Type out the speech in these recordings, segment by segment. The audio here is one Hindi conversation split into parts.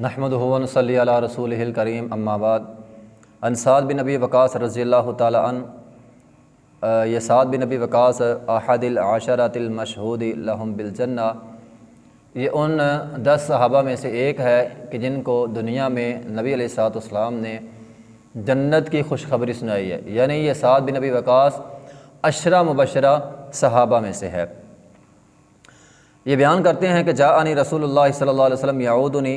नहमद सल रसूल करीम अम्माबाद अनसाद बिन नबी वकास रज़ी तन ये साद बिन नबी वकास अहदिल आशरतमशहूद लहम बिलजन्ना ये उन दस सहाबा में से एक है कि जिनको दुनिया में नबी सलाम ने जन्नत की खुशखबरी सुनाई है। यानी ये साद बिन नबी वकास अशरा मुबशरा सहाबा में से है। ये बयान करते हैं कि जानी रसूल सल्लल्लाहु अलैहि वसल्लम याऊदनी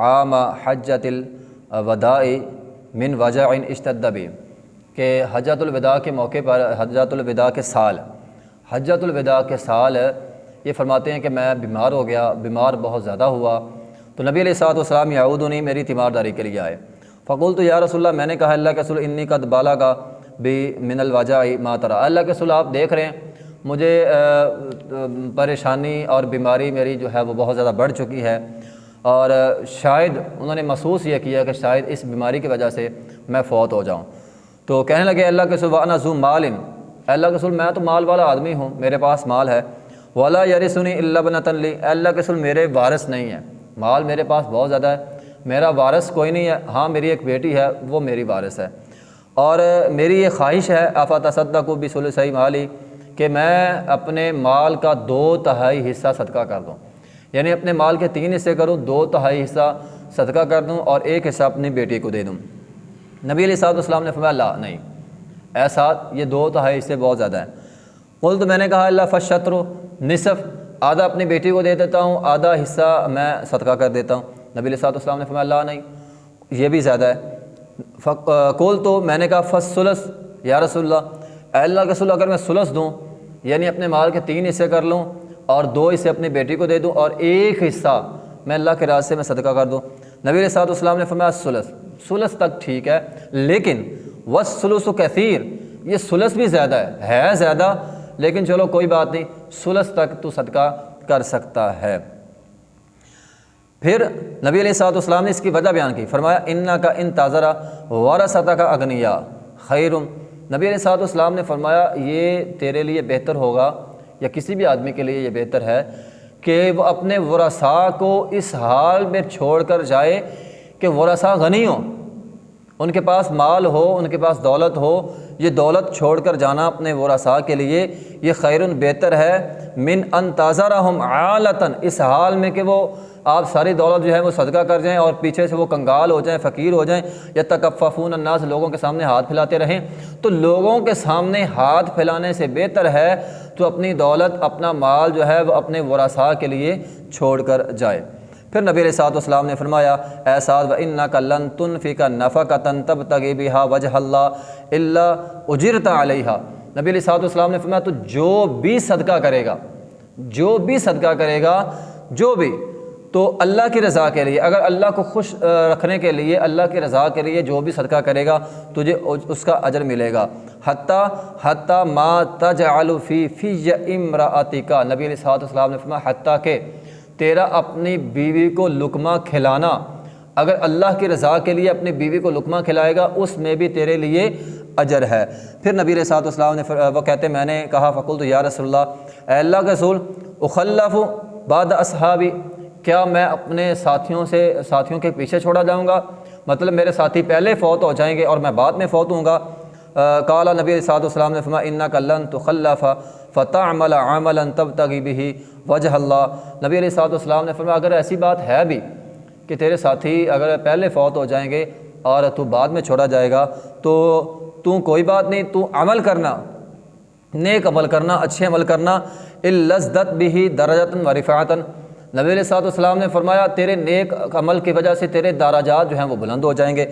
आम हजतिल वदाई मिन वजह इश्तदबी के हजतुलविदा के मौके पर हजतुलविदा के साल हजतुलविदा के साल, ये फरमाते हैं कि मैं बीमार हो गया, बीमार बहुत ज़्यादा हुआ तो नबी सलाम याऊदनी मेरी तीमारदारी के लिए आए। फ़कुल तो या रसोल्ला मैंने कहा, अल्लाह के रसूल इन्नी कद बाला का भी मिनल वजह मातरा अल्लाह के रसूल, आप देख रहे हैं, मुझे परेशानी और बीमारी मेरी जो है वो बहुत ज़्यादा बढ़ चुकी है। और शायद उन्होंने महसूस ये किया कि शायद इस बीमारी की वजह से मैं फ़ौत हो जाऊँ। तो कहने लगे, अल्लाह के सुबाना जू माल अल्लाह के मैं तो माल वाला आदमी हूँ, मेरे पास माल है। वाला यारी सुनी अल्लाबनतली अल्लाह के मेरे वारस नहीं है। माल मेरे पास बहुत ज़्यादा है। मेरा वारस कोई नहीं है। हाँ मेरी एक बेटी है, वो मेरी वारस है। और मेरी ये ख्वाहिश है आफा तसदा को भी सुल सही माली, कि मैं अपने माल का दो तहाई हिस्सा सदका कर दूँ। यानी अपने माल के तीन हिस्से करूँ, दो तहाई हिस्सा सदका कर दूँ और एक हिस्सा अपनी बेटी को दे दूँ। नबी सलाम ने फरमाया, ला, नहीं। ऐसा ये दो तहाई हिस्से बहुत ज़्यादा हैं। बोल तो मैंने कहा, अल्लाह, फ़शत्रु, निसफ़, आधा अपनी बेटी को दे देता हूँ, आधा हिस्सा मैं सदका कर देता हूँ। नबी सलाम ने फरमाया, ला, नहीं। ये भी ज़्यादा है। कोल तो मैंने कहा, फ़सलस, या रसोल्ला अल्लाह रसुल्ला अगर मैं सुलस दूँ, यानी अपने माल के तीन हिस्से कर लूँ और दो हिस्से अपनी बेटी को दे दूँ और एक हिस्सा मैं अल्लाह के रास्ते में सदका कर दूँ। नबी सातम ने फरमाया, सुलस। सुलस तक ठीक है, लेकिन वसलस कैसीर, ये सुलस भी ज़्यादा है। है ज़्यादा, लेकिन चलो कोई बात नहीं, सुलस तक तो सदका कर सकता है। फिर नबी सातम ने इसकी वजह बयान की। फरमाया इन्ना का इन ताज़रा वारसता का अगनिया, खैरुम। नबी सातम ने फरमाया, ये तेरे लिए बेहतर होगा या किसी भी आदमी के लिए ये बेहतर है कि वह अपने वरसा को इस हाल में छोड़ कर जाए कि वरसा गनी हो, उनके पास माल हो, उनके पास दौलत हो, ये दौलत छोड़ कर जाना अपने वरसा के लिए ये खैर बेहतर है। मिन अन ताज़ा रहम आलतन, इस हाल में कि वो आप सारी दौलत जो है वो सदका कर जाएँ और पीछे से वो कंगाल हो जाएँ, फ़कीर हो जाएँ, या तकफ़ून अन्नास, लोगों के सामने हाथ फैलाते रहें। तो लोगों के सामने हाथ फैलाने से बेहतर है तो अपनी दौलत, अपना माल जो है वह अपने वरासा के लिए छोड़ कर जाए। फिर नबी सातम ने फरमाया एसाद व इन्ना का लन तुन फ़िका नफ़ा का तन तब तक बिहा वजह उजरता अलहा नबी सातम ने फरमाया तो जो भी सदका करेगा, जो भी सदका करेगा, जो भी तो अल्लाह की रज़ा के लिए, अगर अल्लाह को खुश रखने के लिए, अल्लाह की रज़ा के लिए जो भी सदका करेगा, तुझे उसका अजर मिलेगा। हती हती मा तज आलूफ़ी फ़ी इमराती का नबी सलाम ने फरमा हती के, तेरा अपनी बीवी को लुकमा खिलाना, अगर अल्लाह की रज़ा के लिए अपनी बीवी को लुकमा खिलाएगा, उसमें भी तेरे लिए अजर है। फिर नबी सलाम ने वो कहते, मैंने कहा फ़कुल तो या रसोल्ला अल्लाह के रसूल, उखल्लफ़ बाद असहाबी, क्या मैं अपने साथियों से, साथियों के पीछे छोड़ा जाऊँगा? मतलब मेरे साथी पहले फ़ौत हो जाएँगे और मैं बाद में फ़ौत हूँगा काला नबी सातम ने फरमा इन्ना कल्लन तो खल्लाफ़ा फ़तः अमल आमल तब तक भी वजह अल्लाह नबी सातम ने फरमा अगर ऐसी बात है भी कि तेरे साथी अगर पहले फ़ौत हो जाएँगे और तू बाद में छोड़ा जाएगा तो तू कोई बात नहीं, तू अमल करना, नेक अमल करना, अच्छे अमल करना इल्लत भी दरजतन वरिफ़ातन नबी सलाम ने फरमाया, तेरे नेक अमल की वजह से तेरे दाराजात जो हैं वो बुलंद हो जाएँगे।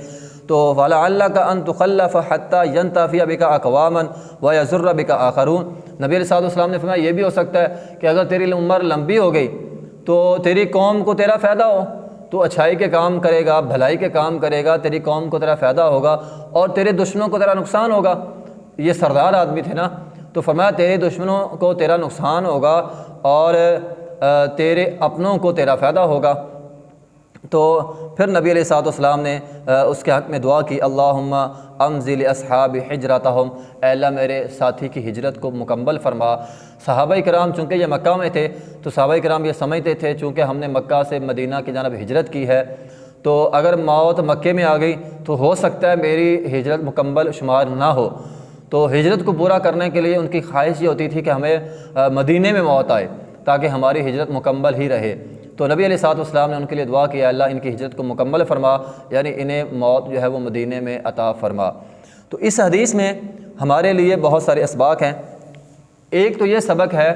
तो वाला अल्लाह का अन तुखल्लफ़ हत्ता यन बिका अकवामन व यजुर्र बिका आखरून। नबी सलाम ने फरमाया, ये भी हो सकता है कि अगर तेरी उम्र लंबी हो गई तो तेरी कौम को तेरा फ़ायदा हो। तो अच्छाई के काम करेगा, भलाई के काम करेगा, तेरी कौम को तेरा फ़ायदा होगा और तेरे दुश्मनों को तेरा नुकसान होगा। ये सरदार आदमी थे ना। तो फरमाया, तेरे दुश्मनों को तेरा नुकसान होगा और तेरे अपनों को तेरा फ़ायदा होगा। तो फिर नबी सलाम ने उसके हक़ में दुआ की, अल्लाहुम्मा अमजिल असहाब हिजरत हम अल्लाह मेरे साथी की हिजरत को मुकम्मल फरमा। सहाबा कराम, चूँकि ये मक्का में थे तो सहाबा कराम ये समझते थे, चूँकि हमने मक्का से मदीना की जानब हिजरत की है तो अगर मौत मक्के में आ गई तो हो सकता है मेरी हिजरत मुकम्मल शुमार ना हो। तो हिजरत को पूरा करने के लिए उनकी ख्वाहिश ये होती थी कि हमें मदीने में मौत आए। ताकि हमारी हिजरत मुकम्मल ही रहे। तो नबी सातम ने उनके लिए दुआ किया अल्लाह, इनकी हिजरत को मुकम्मल फरमा, यानी इन्हें मौत जो है वो मदीने में अता फरमा। तो इस हदीस में हमारे लिए बहुत सारे इसबाक हैं। एक तो ये सबक है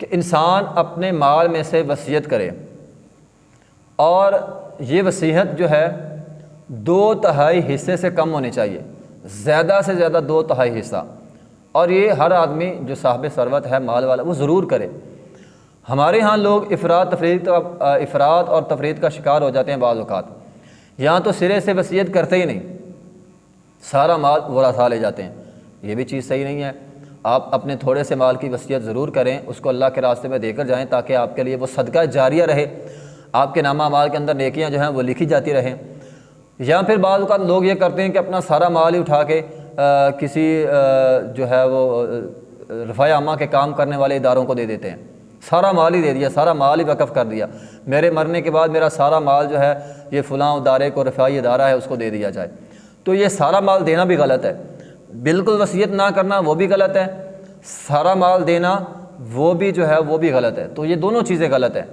कि इंसान अपने माल में से वसीयत करे। और ये वसीहत जो है, दो तहाई हिस्से से कम होनी चाहिए। ज़्यादा से ज़्यादा दो तहाई हिस्सा। और ये हर आदमी जो साहब सरवत है, माल वाला, वो ज़रूर करे। हमारे यहाँ लोग इफ़रात तफरीत का इफ़रात और तफरीत का शिकार हो जाते हैं बाज़ात यहाँ तो सिरे से वसीयत करते ही नहीं। सारा माल वरासा ले जाते हैं। ये भी चीज़ सही नहीं है। आप अपने थोड़े से माल की वसीयत ज़रूर करें उसको अल्लाह के रास्ते में देकर जाएँ ताकि आपके लिए वो सदका जारिया रहे। आपके नामा माल के अंदर नेकियाँ जो हैं वो लिखी जाती रहें। या फिर बाद लोग ये करते हैं कि अपना सारा माल ही उठा के आ, किसी आ, जो है वो रफ़ा आमा के काम करने वाले इदारों को दे देते हैं। सारा माल ही दे दिया, सारा माल ही वक़फ़ कर दिया। मेरे मरने के बाद मेरा सारा माल जो है, ये फ़लाँ उदारे को, रफ़ाई अदारा है, उसको दे दिया जाए। तो ये सारा माल देना भी गलत है। बिल्कुल वसीयत ना करना, वो भी गलत है। सारा माल देना, वो भी जो है, वो भी गलत है। तो ये दोनों चीज़ें गलत हैं।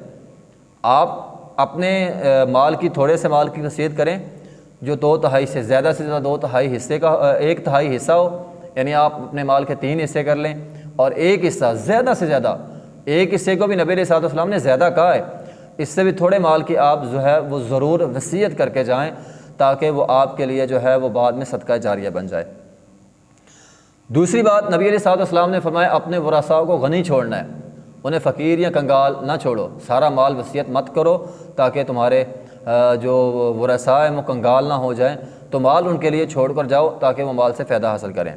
आप अपने माल की, थोड़े से माल की वसीयत करें, जो दो तहाई से, ज़्यादा से ज़्यादा दो तहाई हिस्से का एक तहाई हिस्सा हो, यानी आप अपने माल के तीन हिस्से कर लें, और एक हिस्सा, ज़्यादा से ज़्यादा एक हिस्से को भी नबी सातम ने ज़्यादा कहा है। इससे भी थोड़े माल की आप जो है वो ज़रूर वसीयत करके जाएँ, ताकि वो आपके लिए जो है वो बाद में सदका जारिया बन जाए। दूसरी बात, नबी सातम ने फरमाया, अपने वरासाओं को गनी छोड़ना है। उन्हें फ़कीर या कंगाल ना छोड़ो। सारा माल वसीयत मत करो, ताकि तुम्हारे जो वरसा है वो कंगाल ना हो जाए। तो माल उनके लिए छोड़ कर जाओ, ताकि वो माल से फ़ायदा हासिल करें।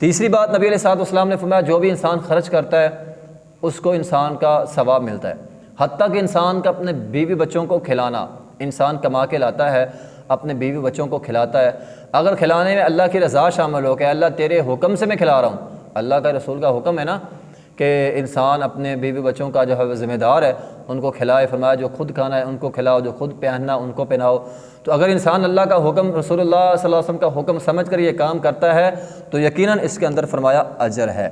तीसरी बात, नबी सातम ने फरमाया, जो भी इंसान खर्च करता है उसको इंसान का सवाब मिलता है। हती कि इंसान का अपने बीवी बच्चों को खिलाना, इंसान कमा के लाता है, अपने बीवी बच्चों को खिलाता है। अगर खिलाने में अल्लाह की रज़ा शामिल हो कि अल्लाह, तेरे हुक्म से मैं खिला रहा हूँ। अल्लाह का रसूल का हुक्म है ना, कि इंसान अपने बीवी बच्चों का जो है ज़िम्मेदार है, उनको खिलाए फरमाया जो खुद खाना है, उनको खिलाओ, जो खुद पहनना उनको पहनाओ। तो अगर इंसान अल्लाह का हुक्म अलैहि वसल्लम का हुक्म समझ कर ये काम करता है तो यकीनन इसके अंदर फरमाया अजर है।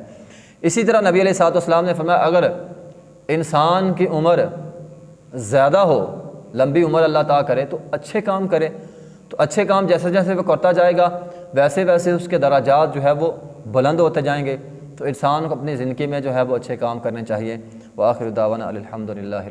इसी तरह नबी सातम ने फरमाया, अगर इंसान की उम्र ज़्यादा हो, लंबी उम्र अल्लाह ता करे तो अच्छे काम करे। तो अच्छे काम जैसे जैसे वो करता जाएगा, वैसे वैसे उसके दराजात जो है वो बुलंद होते जाएँगे। तो इंसान को अपनी ज़िंदगी में जो है वो अच्छे काम करने चाहिए। वाखिर दावाना अलहमदिल्ला